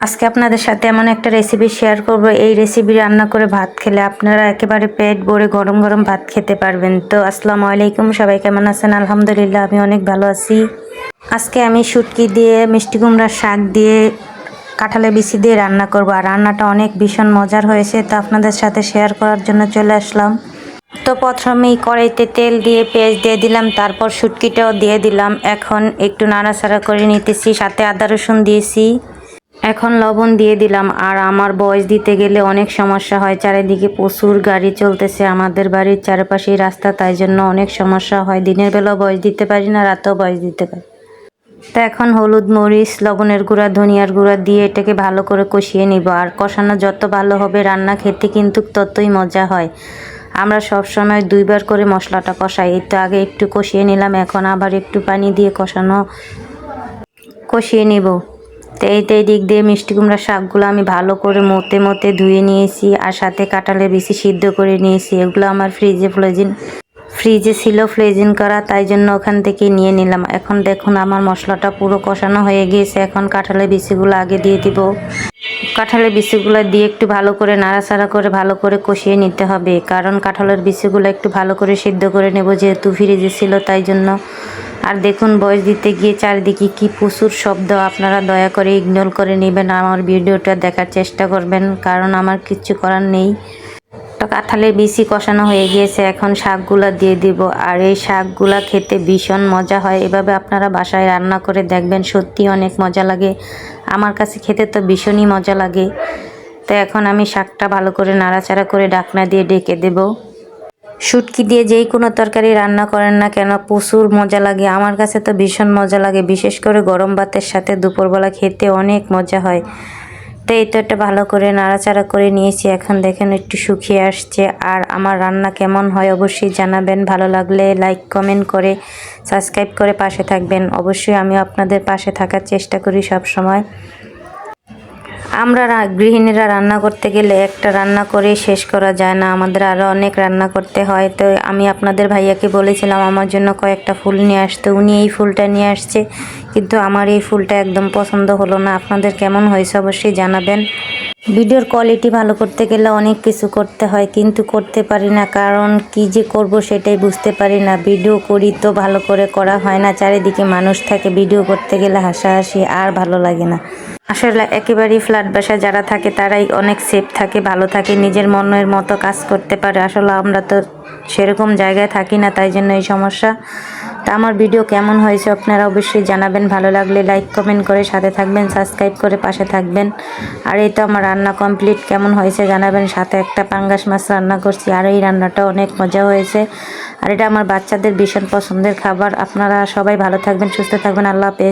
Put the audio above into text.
আজকে আপনাদের সাথে এমন একটা রেসিপি শেয়ার করব। এই রেসিপি রান্না করে ভাত খেলে আপনারা একেবারে পেট ভরে গরম গরম ভাত খেতে পারবেন। তো আসসালামু আলাইকুম, সবাই কেমন আছেন? আলহামদুলিল্লাহ, আমি অনেক ভালো আছি। আজকে আমি শুটকি দিয়ে, মিষ্টি কুমড়ার শাক দিয়ে কাঁঠালের বিচি দিয়ে রান্না করব। আর রান্নাটা অনেক ভীষণ মজার হয়েছে, তো আপনাদের সাথে শেয়ার করার জন্য চলে আসলাম। তো প্রথমেই কড়াইতে তেল দিয়ে পেঁয়াজ দিয়ে দিলাম, তারপর শুটকিটাও দিয়ে দিলাম। এখন একটু নাড়াচাড়া করে নিতেছি, সাথে আদা রসুন দিয়েছি। এখন লবণ দিয়ে দিলাম, আর আমার বয়স দিতে গেলে অনেক সমস্যা হয়। চারিদিকে প্রচুর গাড়ি চলতেছে আমাদের বাড়ির চারপাশেই রাস্তা, তাই জন্য অনেক সমস্যা হয়। দিনের বেলা বয়স দিতে পারি না, রাতেও বয়স দিতে পারি। তা এখন হলুদ, মরিচ, লবণের গুঁড়া, ধনিয়ার গুঁড়া দিয়ে এটাকে ভালো করে কষিয়ে নিব। আর কষানো যত ভালো হবে রান্না খেতে কিন্তু ততই মজা হয়। আমরা সব সময় দুইবার করে মশলাটা কষাই। এই তো আগে একটু কষিয়ে নিলাম, এখন আবার একটু পানি দিয়ে কষানো, কষিয়ে নিব। তো এই তো এই দিক দিয়ে মিষ্টি কুমড়া শাকগুলো আমি ভালো করে মতে মতে ধুয়ে নিয়েছি আর সাথে কাঁঠালে বেশি সিদ্ধ করে নিয়েছি। এগুলো আমার ফ্রিজে ফ্লোজিন ফ্রিজে ছিল ফ্লেজিন করা, তাই জন্য ওখান থেকে নিয়ে নিলাম। এখন দেখুন আমার মশলাটা পুরো কষানো হয়ে গিয়েছে। এখন কাঁঠালের বিচিগুলো আগে দিয়ে দিব। কাঁঠালের বিচিগুলো দিয়ে একটু ভালো করে নাড়াচাড়া করে ভালো করে কষিয়ে নিতে হবে। কারণ কাঁঠালের বিচিগুলো একটু ভালো করে সিদ্ধ করে নেব, যেহেতু ফ্রিজে ছিল, তাই জন্য আর দেখুন, বয়স দিতে গিয়ে চারিদিকে কি প্রচুর শব্দ। আপনারা দয়া করে ইগনোর করে নেবেন আমার ভিডিওটা দেখার চেষ্টা করবেন, কারণ আমার কিচ্ছু করার নেই। তো কাঁঠালের বেশি কষানো হয়ে গিয়েছে, এখন শাকগুলা দিয়ে দিব। আর এই শাকগুলা খেতে ভীষণ মজা হয়, এভাবে আপনারা বাসায় রান্না করে দেখবেন সত্যি অনেক মজা লাগে। আমার কাছে খেতে তো ভীষণই মজা লাগে। তো এখন আমি শাকটা ভালো করে নাড়াচাড়া করে ডাকনা দিয়ে ডেকে দেবো। শুটকি দিয়ে যেই কোনো তরকারি রান্না করেন না কেন, প্রচুর মজা লাগে। আমার কাছে তো ভীষণ মজা লাগে। বিশেষ করে গরম ভাতের সাথে দুপুরবেলা খেতে অনেক মজা হয়। তো এই তো একটা ভালো করে নাড়াচাড়া করে নিয়েছি। এখন দেখেন একটু শুকিয়ে আসছে। আর আমার রান্না কেমন হয় অবশ্যই জানাবেন। ভালো লাগলে লাইক, কমেন্ট করে সাবস্ক্রাইব করে পাশে থাকবেন। অবশ্যই আমি আপনাদের পাশে থাকার চেষ্টা করি সব সময়। আমরা গৃহিণীরা রান্না করতে গেলে একটা রান্না করে শেষ করা যায় না। আমাদের আরও অনেক রান্না করতে হয়। তো আমি আপনাদের ভাইয়াকে বলেছিলাম, আমার জন্য কয়েকটা ফুল নিয়ে আসতে। উনি এই ফুলটা নিয়ে আসছে, কিন্তু আমার এই ফুলটা একদম পছন্দ হলো না। আপনাদের কেমন হয়েছে অবশ্যই জানাবেন। ভিডিওর কোয়ালিটি ভালো করতে গেলে অনেক কিছু করতে হয়, কিন্তু করতে পারি না। কারণ কি যে করব সেটাই বুঝতে পারি না। ভিডিও করি তো ভালো করে করা হয় না। চারিদিকে মানুষ থাকে, ভিডিও করতে গেলে হাসাহাসি আর ভালো লাগে না। আসলে একেবারেই ফ্ল্যাট বাসায় যারা থাকে, তারাই অনেক সেফ থাকে, ভালো থাকে, নিজের মনের মতো কাজ করতে পারে। আসলে আমরা তো সেরকম জায়গায় থাকি না, তাই জন্য এই সমস্যা। তা আমার ভিডিও কেমন হয়েছে আপনারা অবশ্যই জানাবেন। ভালো লাগলে লাইক কমেন্ট করে সাথে থাকবেন সাবস্ক্রাইব করে পাশে থাকবেন। আর এই তো আমার রান্না কমপ্লিট কেমন হয়েছে জানাবেন। সাথে একটা পাঙ্গাস মাছ রান্না করছি, আর এই রান্নাটা অনেক মজা হয়েছে। আর এটা আমার বাচ্চাদের ভীষণ পছন্দের খাবার। আপনারা সবাই ভালো থাকবেন, সুস্থ থাকবেন। আল্লাহ হাফেজ।